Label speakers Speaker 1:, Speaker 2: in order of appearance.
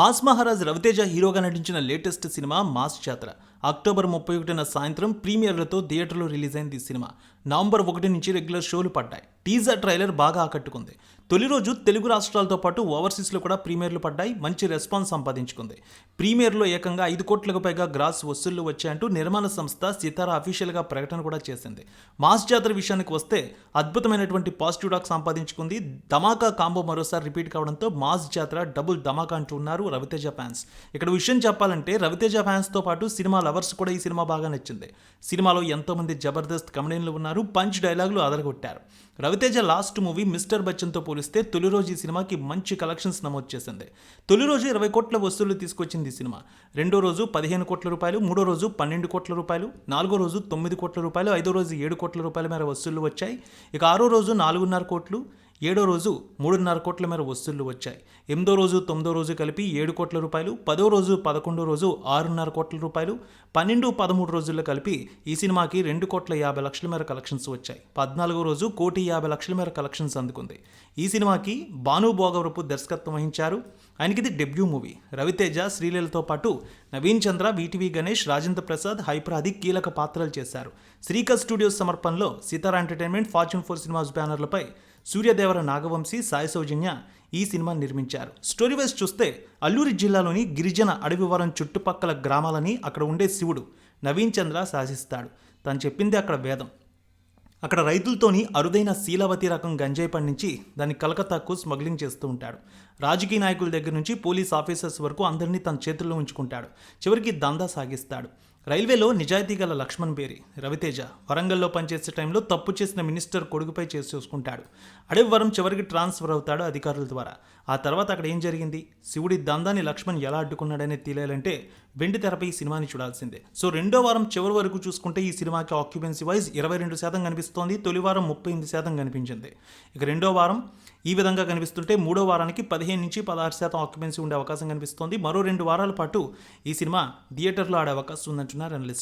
Speaker 1: Mass Maharaj Ravi Teja హీరోగా నటించిన latest cinema mass Jathara. October ముప్పై ఒకటిన సాయంత్రం ప్రీమియర్లతో థియేటర్లో రిలీజ్ అయింది ఈ సినిమా. నవంబర్ ఒకటి నుంచి రెగ్యులర్ షోలు పడ్డాయి. టీజర్ ట్రైలర్ బాగా ఆకట్టుకుంది. తొలి రోజు తెలుగు రాష్ట్రాలతో పాటు ఓవర్సీస్లో కూడా ప్రీమియర్లు పడ్డాయి మంచి రెస్పాన్స్ సంపాదించుకుంది. ప్రీమియర్లో ఏకంగా ఐదు కోట్లకు పైగా గ్రాస్ వసూళ్ళు వచ్చాయంటూ నిర్మాణ సంస్థ సితారా అఫీషియల్గా ప్రకటన కూడా చేసింది. మాస్ జాతర విషయానికి వస్తే అద్భుతమైనటువంటి పాజిటివ్ డాక్ సంపాదించుకుంది. ధమాకా కాంబో మరోసారి రిపీట్ కావడంతో మాస్ జాతర డబుల్ ధమాకా అంటూ ఉన్నారు రవితేజ ఫ్యాన్స్. ఇక్కడ విషయం చెప్పాలంటే రవితేజ ఫ్యాన్స్తో పాటు సినిమా లవర్స్ కూడా ఈ సినిమా బాగా నచ్చింది. సినిమాలో ఎంతోమంది జబర్దస్త్ కమెడియన్లు ఉన్నారు. పంచ్ డైలాగులు అదరగొట్టారు. రవితేజ లాస్ట్ మూవీ మిస్టర్ బచ్చన్తో పోలిస్తే తొలి రోజు ఈ సినిమాకి మంచి కలెక్షన్స్ నమోదు చేసింది. తొలి రోజు ఇరవై కోట్ల వసూళ్ళు తీసుకొచ్చింది ఈ సినిమా. రెండో రోజు పదిహేను కోట్ల రూపాయలు మూడో రోజు పన్నెండు కోట్ల రూపాయలు నాలుగో రోజు తొమ్మిది కోట్ల రూపాయలు ఐదో రోజు ఏడు కోట్ల రూపాయల మేర వసూళ్ళు వచ్చాయి. ఇక ఆరో రోజు నాలుగున్నర కోట్లు ఏడో రోజు మూడున్నర కోట్ల మేర వసూళ్ళు వచ్చాయి. ఎనిమిదో రోజు తొమ్మిదో రోజు కలిపి ఏడు కోట్ల రూపాయలు పదో రోజు పదకొండో రోజు ఆరున్నర కోట్ల రూపాయలు పన్నెండు పదమూడు రోజుల్లో కలిపి ఈ సినిమాకి రెండు కోట్ల యాభై లక్షల మేర కలెక్షన్స్ వచ్చాయి. పద్నాలుగో రోజు కోటి యాభై లక్షల మేర కలెక్షన్స్ అందుకుంది. ఈ సినిమాకి భాను భోగవరపు దర్శకత్వం వహించారు. ఆయనకి ఇది డెబ్యూ మూవీ. రవితేజ శ్రీలీలతో పాటు నవీన్ చంద్ర వీటీవీ గణేష్ రాజేంద్ర ప్రసాద్ హైప్రాది కీలక పాత్రలు చేశారు. శ్రీకర్ స్టూడియోస్ సమర్పణలో Sithara entertainment fortune four cinemas బ్యానర్లపై Suryadevara Nagavamsi Sai Soujanya ఈ సినిమా నిర్మించారు. స్టోరీ వైజ్ చూస్తే అల్లూరి జిల్లాలోని గిరిజన అడవివరం చుట్టుపక్కల గ్రామాలని అక్కడ ఉండే శివుడు నవీన్ చంద్ర శాసిస్తాడు. తను చెప్పింది అక్కడ వేదం. అక్కడ రైతులతోని అరుదైన శీలావతి రకం గంజాయి పండించి దాన్ని కలకత్తాకు స్మగ్లింగ్ చేస్తూ ఉంటాడు. రాజకీయ నాయకుల దగ్గర నుంచి పోలీస్ ఆఫీసర్స్ వరకు అందరినీ తన చేతుల్లో ఉంచుకుంటాడు. చివరికి దందా సాగిస్తాడు. రైల్వేలో నిజాయితీ గల లక్ష్మణ్ బేరి రవితేజ వరంగల్లో పనిచేసే టైంలో తప్పు చేసిన మినిస్టర్ కొడుకుపై చేసి చూసుకుంటాడు. అడవివరం చివరికి ట్రాన్స్ఫర్ అవుతాడు అధికారుల ద్వారా. ఆ తర్వాత అక్కడ ఏం జరిగింది? శివుడి దందాన్ని లక్ష్మణ్ ఎలా అడ్డుకున్నాడనే తెలియాలంటే వెండి తెరపై ఈ సినిమాని చూడాల్సిందే. సో రెండో వారం చివరి వరకు చూసుకుంటే ఈ సినిమాకి ఆక్యుపెన్సీ వైజ్ ఇరవై రెండు శాతం కనిపిస్తోంది తొలి వారం ముప్పై ఎనిమిది శాతం కనిపించింది. ఇక రెండో వారం ఈ విధంగా కనిపిస్తుంటే మూడో వారానికి పదిహేను నుంచి పదహారు శాతం ఆక్యుపెన్సీ ఉండే అవకాశం కనిపిస్తోంది. మరో రెండు వారాల పాటు ఈ సినిమా థియేటర్లో ఆడే అవకాశం ఉందంటున్నారు అనలిస్ట్